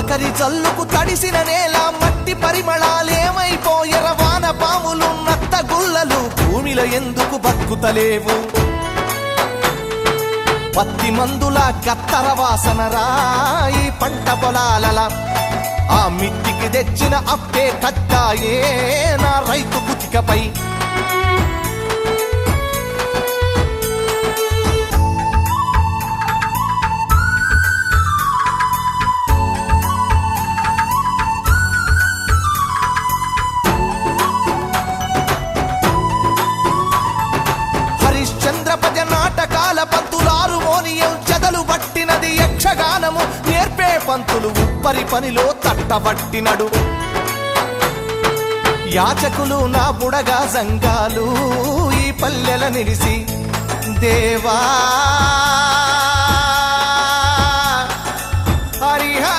తొలకరి జల్లుకు తడిసిన నేల మట్టి పరిమళాలేమైపోయర వాన పాములు నత్త గుల్లలు భూమిలో ఎందుకు బతుకుతలేవు? పత్తి మందుల కత్తర వాసన రాయి పంట పొలాలల. ఆ మిట్టికి తెచ్చిన అప్పే కట్టాయే నా రైతు కుతికపై. పంతులు ఉప్పరి పనిలో తట్టబట్టినడు. యాచకులు నా బుడగా సంఘాలు ఈ పల్లెల నిలిసి దేవా